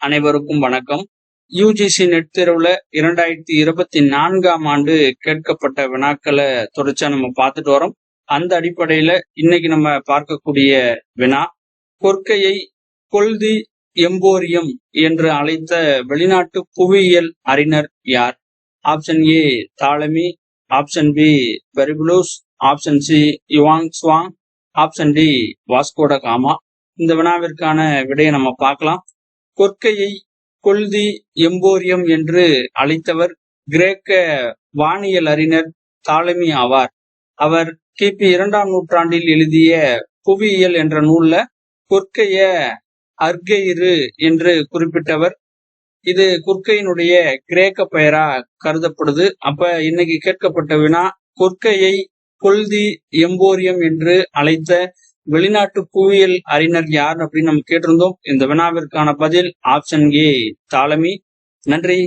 அனைவருக்கும் வணக்கம். UGC net தேர்வுல இரண்டாயிரத்தி இருபத்தி நான்காம் ஆண்டு கேட்கப்பட்ட வினாக்களை தொடர்ச்சியா நம்ம பார்த்துட்டு வரோம். அந்த அடிப்படையில இன்னைக்கு நம்ம பார்க்கக்கூடிய வினா கொற்கையை கொல்தி எம்போரியம் என்று அழைத்த வெளிநாட்டு புவியியல் அறிஞர் யார்? Option A Ptolemy option B Periplus. Option C Yuan Chwang. Option D Vasco da Gama. இந்த வினாவிற்கான விடையை நம்ம பார்க்கலாம். கொற்கையை கொல்தி எம்போரியம் என்று அழைத்தவர் கிரேக்க வானியல் அறிஞர் தாலமி ஆவார். அவர் கிபி இரண்டாம் நூற்றாண்டில் எழுதிய புவியியல் என்ற நூல்ல கொற்கைய அர்கெயிறு என்று குறிப்பிட்டவர். இது குர்க்கையினுடைய கிரேக்க பெயரா கருதப்படுது. அப்ப இன்னைக்கு கேட்கப்பட்ட வினா கொற்கையை கொல்தி எம்போரியம் என்று அழைத்த வெளிநாட்டு புவியியல் அறிஞர் யார் அப்படின்னு நம்ம கேட்டிருந்தோம். இந்த வினாவிற்கான பதில் ஆப்ஷன் ஏ தாலமி நன்றி.